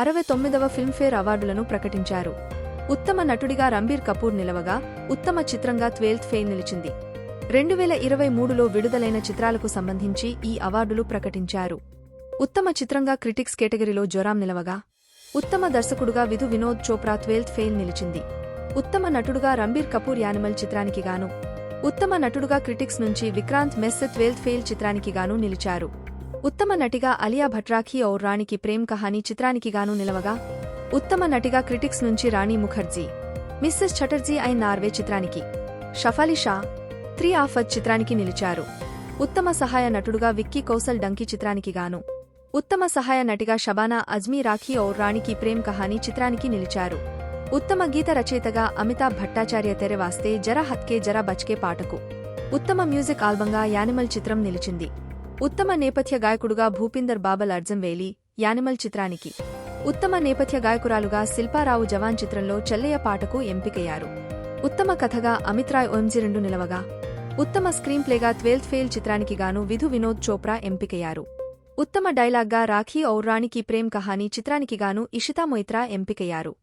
అరవై తొమ్మిదవ ఫిల్మ్ఫేర్ అవార్డులను ప్రకటించారు. ఉత్తమ నటుడిగా రంబీర్ కపూర్ నిలవగా ఉత్తమ చిత్రంగా ట్వెల్త్ ఫెయిల్ నిలిచింది. రెండు వేల ఇరవై మూడులో విడుదలైన చిత్రాలకు సంబంధించి ఈ అవార్డులు ప్రకటించారు. ఉత్తమ చిత్రంగా క్రిటిక్స్ కేటగిరీలో జొరాం నిలవగా ఉత్తమ దర్శకుడుగా విధు వినోద్ చోప్రా ట్వెల్త్ ఫెయిల్ నిలిచింది. ఉత్తమ నటుడుగా రంబీర్ కపూర్ యానిమల్ చిత్రానికి గాను ఉత్తమ నటుడుగా క్రిటిక్స్ నుంచి విక్రాంత్ మెస్ ట్వెల్త్ ఫెయిల్ చిత్రానికి గాను నిలిచారు. ఉత్తమ నటిగా అలియా భట్రాఖీ ఔర్ రాణికి ప్రేమ్ కహాని చిత్రానికి గాను నిలవగా ఉత్తమ నటిగా క్రిటిక్స్ నుంచి రాణి ముఖర్జీ మిస్సెస్ చటర్జీ అయిన నార్వే చిత్రానికి షఫాలి షా త్రీ ఆఫత్ చిత్రానికి నిలిచారు. ఉత్తమ సహాయ నటుడుగా విక్కీ కౌశల్ డంకీ చిత్రానికి గాను ఉత్తమ సహాయ నటిగా షబానా అజ్మీ రాఖీ ఔర్ రాణికి ప్రేమ్ కహాని చిత్రానికి నిలిచారు. ఉత్తమ గీత రచయితగా అమితాబ్ భట్టాచార్య తెరవాస్తే జర హత్కే జర బచ్కే పాటకు ఉత్తమ మ్యూజిక్ ఆల్బంగా యానిమల్ చిత్రం నిలిచింది. ఉత్తమ నేపథ్య గాయకుడుగా భూపిందర్ బాబల్ అర్జంవేలి యానిమల్ చిత్రానికి. ఉత్తమ నేపథ్య గాయకురాలుగా శిల్పారావు జవాన్ చిత్రంలో చెల్లయ్య పాటకు ఎంపికయ్యారు. ఉత్తమ కథగా అమిత్రాయ్ ఓంజి రెండు నిలవగా. ఉత్తమ స్క్రీన్ ప్లేగా ట్వెల్త్ ఫెయిల్ చిత్రానికి గాను విధు వినోద్ చోప్రా ఎంపికయ్యారు. ఉత్తమ డైలాగ్గా రాఖీ ఔరాణికి ప్రేమ్ కహానీ చిత్రానికి గాను ఇషితా మొయిత్రా ఎంపికయ్యారు.